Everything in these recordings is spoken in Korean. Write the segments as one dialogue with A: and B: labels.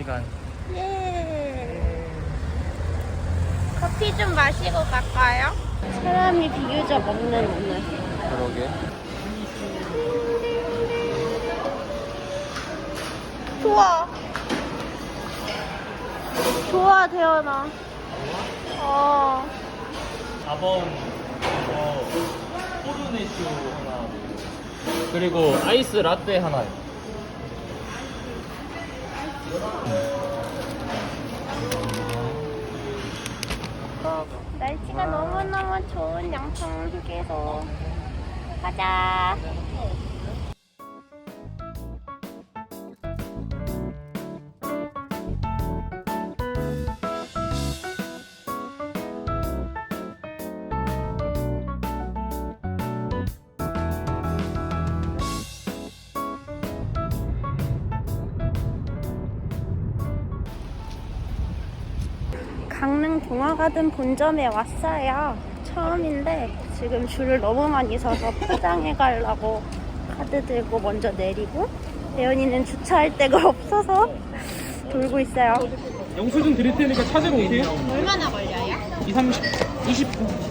A: 시간.
B: 예. 커피 좀 마시고 갈까요? 사람이 비교적 없는 오늘.
A: 그러게.
B: 좋아. 좋아, 태연아. 어.
A: 4번 어, 포르네슈 하나. 그리고 아이스 라떼 하나.
B: 날씨가 너무너무 좋은 양평 휴게소. 가자. 동화가든 본점에 왔어요. 처음인데 지금 줄을 너무 많이 서서 포장해 가려고 카드 들고 먼저 내리고 대현이는 주차할 데가 없어서 돌고 있어요.
C: 영수증 드릴 테니까 찾으러 오세요.
B: 얼마나 걸려요?
C: 2, 30, 20분.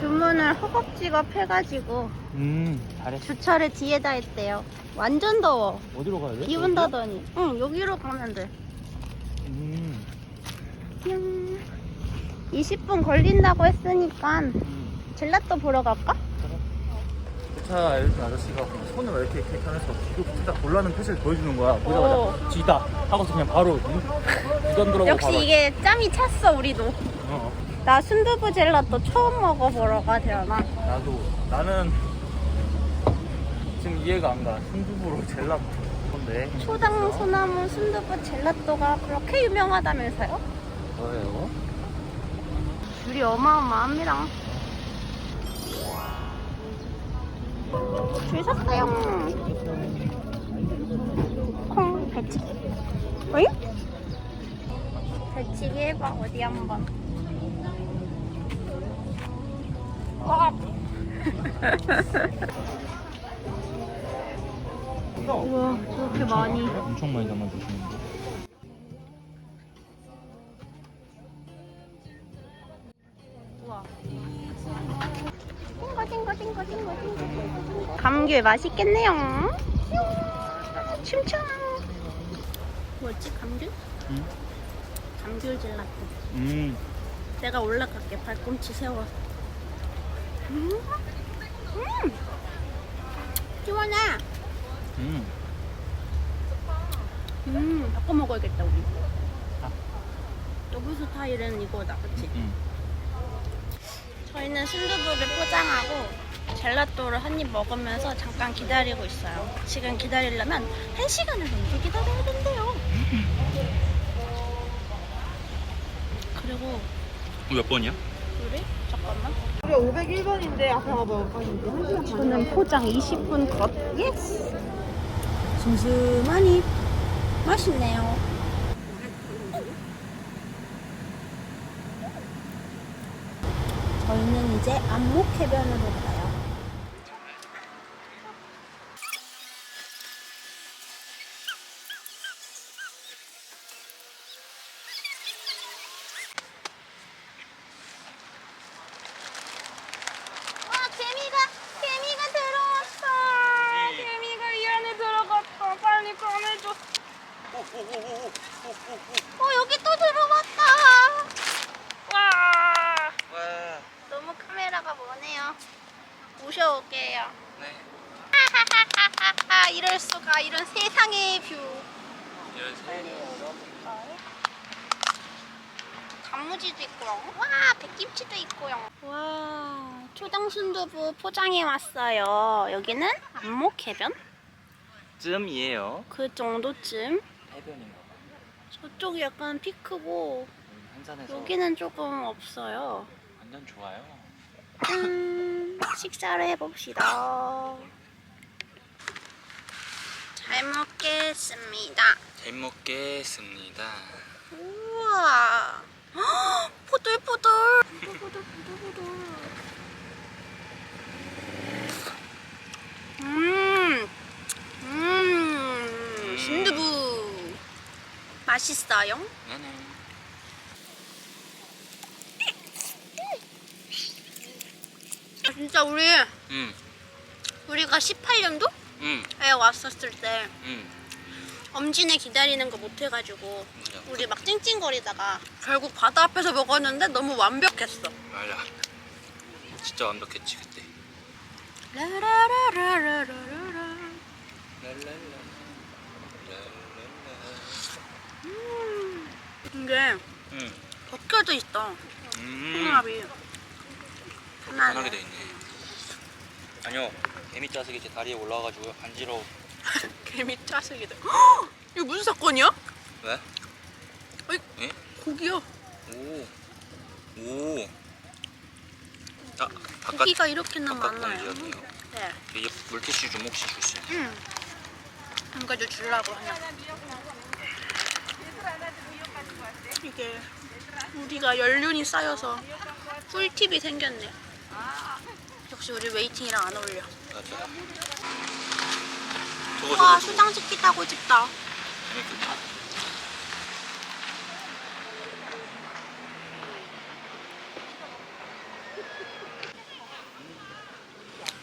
B: 주문을 허겁지겁 해가지고
A: 음, 잘했어.
B: 주차를 뒤에다 했대요. 완전 더워.
A: 어디로 가야 돼?
B: 기분 닫더니. 응, 여기로 가면 돼.
A: 음.
B: 뿅. 20분 걸린다고 했으니까 젤라또 보러 갈까?
A: 차 아저씨가 손을 왜 이렇게 이렇게 하면서 뒤로 딱 골라는 표시를 보여주는 거야.
B: 오.
A: 보자마자 뒤다 하고서 그냥 바로 무전 들어가고
B: 역시
A: 바로.
B: 이게 짬이 찼어, 우리도.
A: 어.
B: 나 순두부 젤라또 처음 먹어보러 가, 대현아.
A: 나도 나는 지금 이해가 안 가. 순두부로 젤라 건데.
B: 초당 소나무 순두부 젤라또가 그렇게 유명하다면서요?
A: 뭐예요?
B: 줄이 어마어마합니다. 줄 섰어요. 콩, 배치기. 어이? 배치기 해봐, 어디 한 번. 와. 우와, 이렇게 많이.
A: 엄청 많이 담아주시는데.
B: 감귤 맛있겠네요. 춤춰. 뭐지 감귤?
A: 응?
B: 감귤 젤라또.
A: 음.
B: 내가 올라갈게 발꿈치 세워. 음, 음, 시원해.
A: 음.
B: 음, 바꿔 먹어야겠다 우리.
A: 아.
B: 여기 스타일은 이거다, 그렇지?
A: 음.
B: 저희는 순두부를 포장하고 젤라또를 한 입 먹으면서 잠깐 기다리고 있어요. 지금 기다리려면 한 시간을 넘게 기다려야 된대요. 그리고
A: 몇 번이야?
B: 우리 잠깐만.
D: 우리 501번인데 앞에 가봐. 빨리.
B: 저는 포장 20분 컷. 예스. 슴슴하니 맛있네요. 저희는 이제 안목해변으로 가요. 와 개미가 개미가 들어왔어. 개미가 이 안에 들어갔다. 빨리 꺼내줘. 어 여기 또 들어왔다. 와
A: 와.
B: 너무 카메라가 머네요. 모셔올게요.
A: 네.
B: 하하하하하 이럴 수가 이런 세상의 뷰. 열어볼까요? 단무지도 있고요. 와 백김치도 있고요. 와 초당 순두부 포장해 왔어요. 여기는 안목 해변
A: 쯤이에요.
B: 그 정도쯤.
A: 해변인가 봐.
B: 저쪽이 약간 피크고
A: 한산에서
B: 여기는 조금 없어요.
A: 완전 좋아요.
B: 음, 식사를 해봅시다. 잘 먹겠습니다.
A: 잘 먹겠습니다.
B: 우와. 포들 포들. 포들포들포들! 음. 음. 신두부. 맛있어요?
D: 네네.
B: 진짜 우리
D: 음,
B: 우리가 18년도에
D: 음,
B: 왔었을 때
D: 음.
B: 엄진에 기다리는 거 못 해가지고
D: 맞아.
B: 우리 막 찡찡거리다가 결국 바다 앞에서 먹었는데 너무 완벽했어.
D: 맞아. 진짜 완벽했지 그때.
B: 라라라라라라라. 이게
D: 음,
B: 벗겨져 있어.
D: 음.
B: 홍합이.
D: 편하게 돼 있네. 아니요, 개미 짜식이 제 다리에 올라와가지고 간지러워.
B: 개미. 헉! 이거 무슨 사건이야?
D: 왜?
B: 어이,
D: 예?
B: 고기야.
D: 오, 오. 아, 바깥
B: 고기가 이렇게나
D: 바깥
B: 많아요.
D: 네. 이제 물티슈 좀 혹시 줄수 있어요?
B: 응. 이거 주려고 하냐. 이게 우리가 연륜이 쌓여서 꿀팁이 생겼네. 역시 우리 웨이팅이랑 안 어울려.
D: 맞아. 저거
B: 와
D: 저거 저거.
B: 수장 찍기 타고
D: 싶다.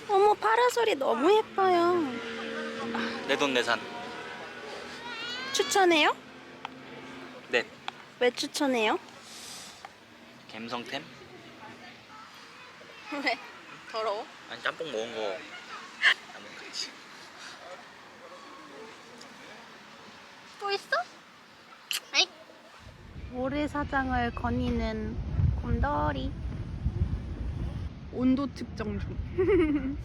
B: 어머 파라솔이 너무 예뻐요.
D: 내돈 내산.
B: 추천해요?
D: 네.
B: 왜 추천해요?
D: 갬성템?
B: 왜? 더러워?
D: 아니 짬뽕 먹은 거. 짬뽕 같이.
B: 또 있어? 에이. 모래사장을 거니는 곰돌이.
A: 온도 측정 중.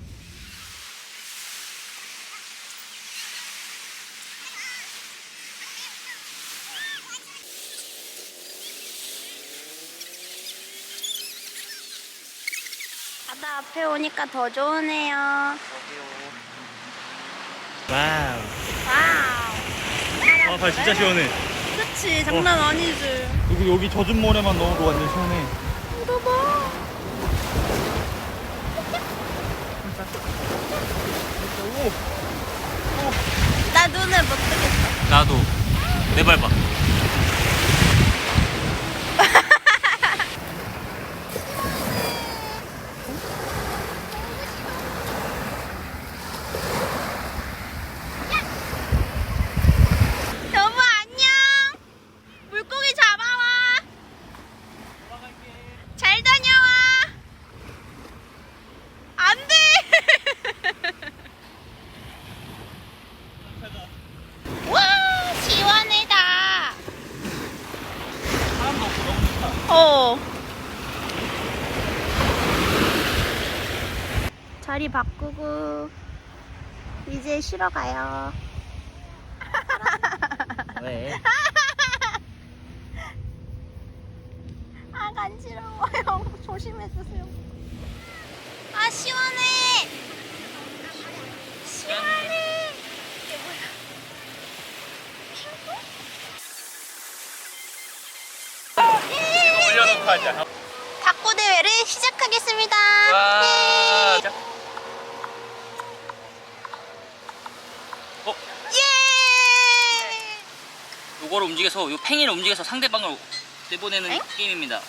B: 바다 앞에 오니까 더 좋으네요.
D: 와우.
B: 와우.
D: 아, 발 진짜 시원해.
B: 그치, 장난 아니지.
D: 여기 여기 젖은 모래만 넣어도 완전 시원해.
B: 이거 봐. 나 눈을 못 뜨겠어.
D: 나도 내 발 봐.
B: 여보 안녕. 물고기 잡아와. 잘 다녀와. 안 돼. 와 시원하다.
D: 사람도 없고 너무 좋다.
B: 어. 자리 바꾸고 이제 쉬러 가요.
D: 왜?
B: 아 간지러워요. 조심해 주세요. 아 시원해. 시원해. 이게 뭐야? 예!
D: 올려놓고 하자.
B: 탁구 대회를 시작하겠습니다.
D: 와.
B: 예.
D: 자. 어,
B: 예.
D: 요거를 움직여서 요 팽이를 움직여서 상대방을 내보내는
B: 엥?
D: 게임입니다.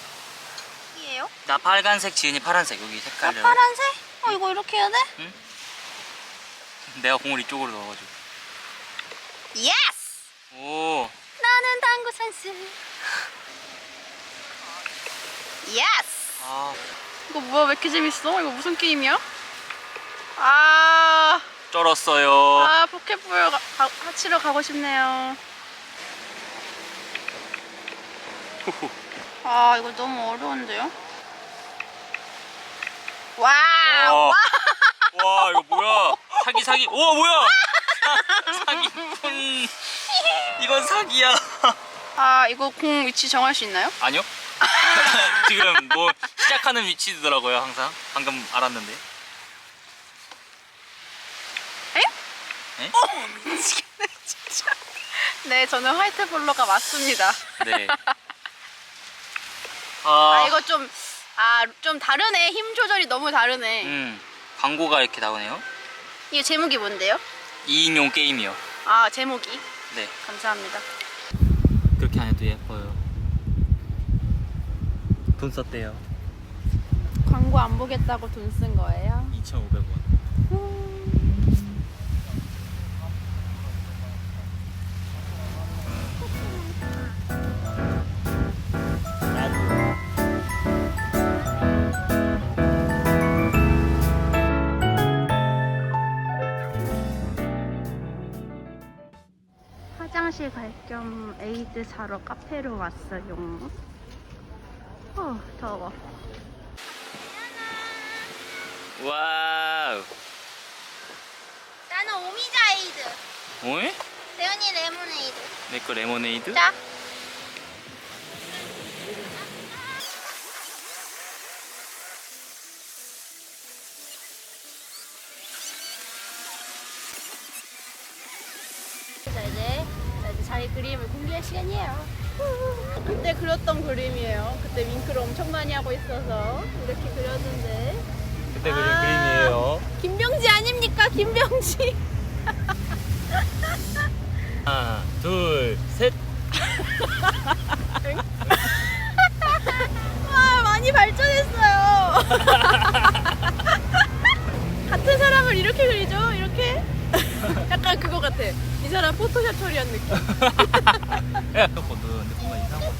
B: 이에요?
D: 나 빨간색, 지은이 파란색 여기
B: 나
D: 색깔을.
B: 파란색? 어 이거 이렇게 해야 돼?
D: 내가 공을 이쪽으로 넣어가지고.
B: 예스!
D: 오.
B: 나는 당구 선수. 예스!
D: 아,
A: 이거 뭐야 왜 이렇게 재밌어? 이거 무슨 게임이야? 아,
D: 쩔었어요.
A: 아 포켓볼 가, 가, 하치러 가고 싶네요.
B: 아 이거 너무 어려운데요? 와!
D: 와. 와, 이거 뭐야? 사기 사기. 오, 뭐야? 사기꾼. 이건 사기야.
A: 아 이거 공 위치 정할 수 있나요?
D: 아니요. 지금 뭐 시작하는 위치더라고요, 항상. 방금 알았는데.
B: 에?
D: 에?
A: 미치겠네 진짜. 네 저는 화이트 볼러가 맞습니다.
D: 네.
A: 아
D: 아,
A: 이거 좀 아 좀 다르네 힘 조절이 너무 다르네.
D: 음, 광고가 이렇게 나오네요.
B: 이게 제목이 뭔데요?
D: 2인용 게임이요.
A: 아 제목이
D: 네.
A: 감사합니다. 그렇게 안 해도 예뻐요. 돈 썼대요.
D: 광고 안 보겠다고 돈 쓴 거예요?
B: 화장실 갈 겸 에이드 사러 카페로 왔어요. 어, 더워.
A: 와우.
B: 나는 오미자 에이드.
A: 어?
B: 대현이 레모네이드.
A: 내 거 레모네이드?
B: 자. 자 공개할 시간이에요.
D: 그때 그렸던 그림이에요. 그때 윙크를 엄청 많이 하고 있어서 이렇게 그렸는데
A: 그때 그린
D: 아.
A: 그림이에요.
D: 김병지 아닙니까? 김병지.
A: 하나, 둘, 셋.
D: 와 많이 발전했어요. 같은 사람을 이렇게 그리죠? 이렇게? 약간 그거 같아. 이 사람 포토샵 처리한 느낌.
A: 야, 거든 근데 뭔가 이상한 거.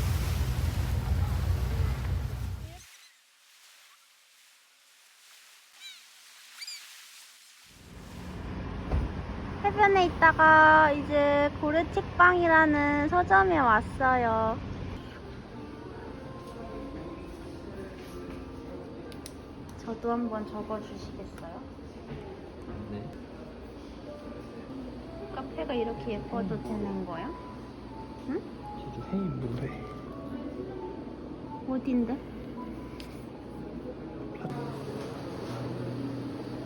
B: 해변에 있다가 이제 고래책방이라는 서점에 왔어요. 저도 한번 적어주시겠어요?
A: 네.
B: 카페가 이렇게 예뻐도 되는 거야? 응?
C: 저도 헤이 노래.
B: 어딘데?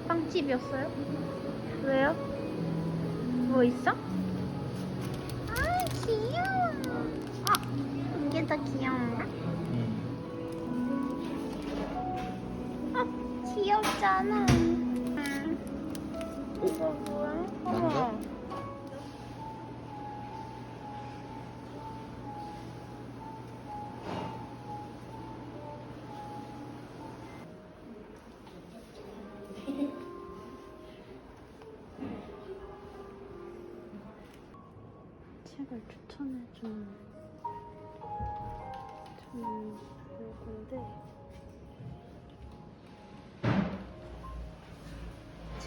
B: 빵집이었어요? 왜요? 뭐 있어? 아 귀여워. 아 이게 더 귀여운가? 아 귀엽잖아. 응. 이 책을 추천해주는 저는 요건데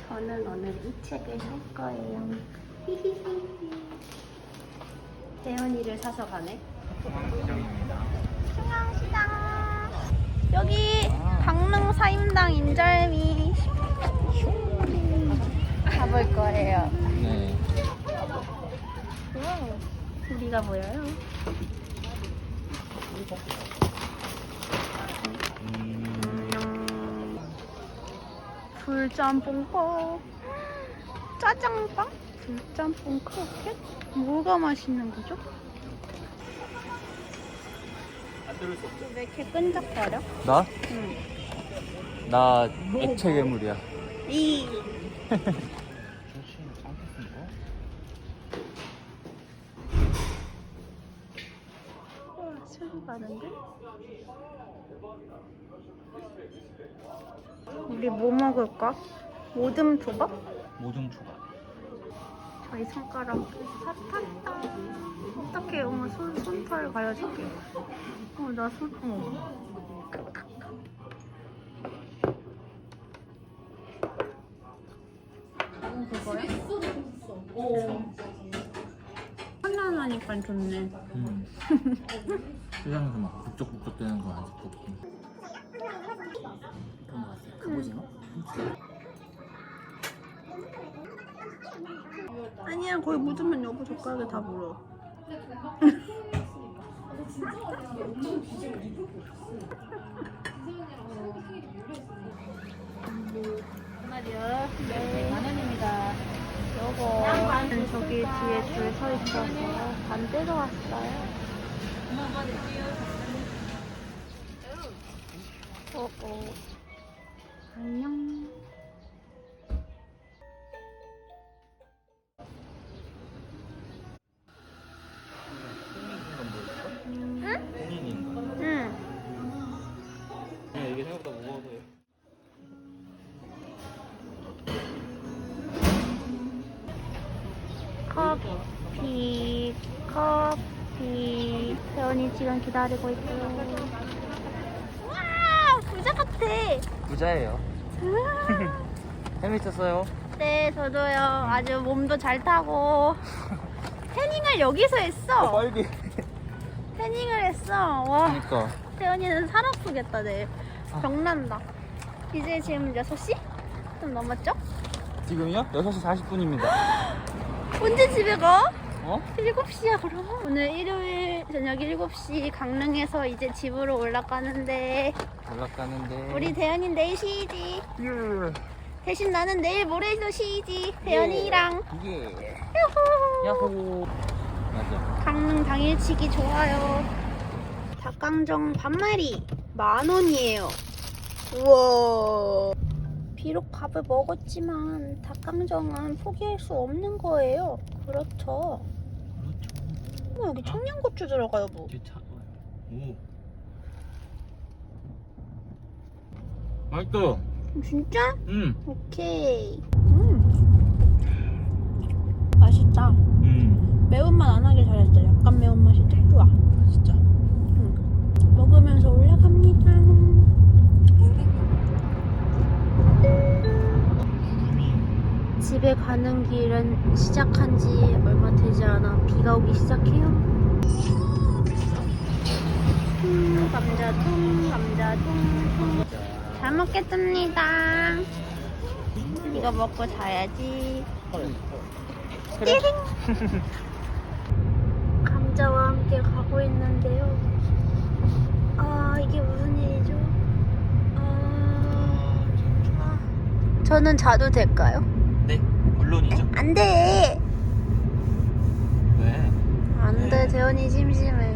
B: 저는 오늘 이 책을 살 거예요. 대현이를 사서 가네. 중앙시장. 여기 강릉 사임당 인절미 가볼 거예요.
A: 네.
B: 우리가 보여요. 음, 불짬뽕밥, 짜장빵, 불짬뽕 크로켓? 뭐가 맛있는 거죠? 왜 이렇게 끈적거려?
A: 나?
B: 응.
A: 나 액체 괴물이야.
B: 이. 와, 소리 나는데? 우리 뭐 먹을까? 모듬 초밥?
A: 모종 초밥.
B: 저희 손가락 핫핫다. 어떻게 엄마 손, 손털 가려줄게. 어, 나 손, 어. 어, 그거야? 하나하니까 좋네.
A: 음. 세상에서 막 북적북적 되는 거 아직 없고. 갑오징어?
B: 아니야, 거기 묻으면 여보 젓가락에 다 물어. 말이야. 네. 만 원입니다. 요거 저기 뒤에 줄 서 있어서 반대로 왔어요. 어, 어. 안녕. 커피, 커피. 세원이 지금 기다리고 있어요. 와, 부자 같아.
A: 부자예요. 재밌었어요.
B: 네, 저도요. 아주 몸도 잘 타고. 태닝을 여기서 했어.
A: 빨리.
B: 태닝을 했어. 와,
A: 그러니까.
B: 태연이는 살 아프겠다, 내일. 병난다. 이제 지금 6시? 좀 넘었죠?
A: 지금요? 6시 40분입니다.
B: 언제 집에 가?
A: 어?
B: 7시야, 그럼. 오늘 일요일 저녁 7시 강릉에서 이제 집으로 올라가는데,
A: 올라가는데.
B: 우리 대현이 내일 쉬지. 대신 나는 내일 모레도 쉬지. 대현이랑.
A: 예.
B: 야호!
A: 야호. 맞아.
B: 강릉 당일치기 좋아요. 닭강정 반마리 만 원이에요. 우와. 비록 밥을 먹었지만 닭강정은 포기할 수 없는 거예요. 그렇죠. 어머, 여기 청양고추 들어가요, 뭐.
A: 오. 맛있어.
B: 진짜?
A: 응.
B: 오케이. 음. 맛있다.
A: 응.
B: 매운맛 안 하길 잘했어. 약간 매운맛이 딱 좋아.
A: 진짜?
B: 응. 먹으면서 올라갑니다. 집에 가는 길은 시작한 지 얼마 되지 않아 비가 오기 시작해요. 음, 감자통, 감자통. 잘 먹겠습니다. 이거 먹고 자야지.
A: 그래.
B: 감자와 함께 가고 있는데요. 아, 이게 무슨 일이죠? 저는 자도 될까요?
A: 네, 물론이죠.
B: 안 돼!
A: 왜?
B: 안 돼,
A: 네.
B: 재현이 심심해.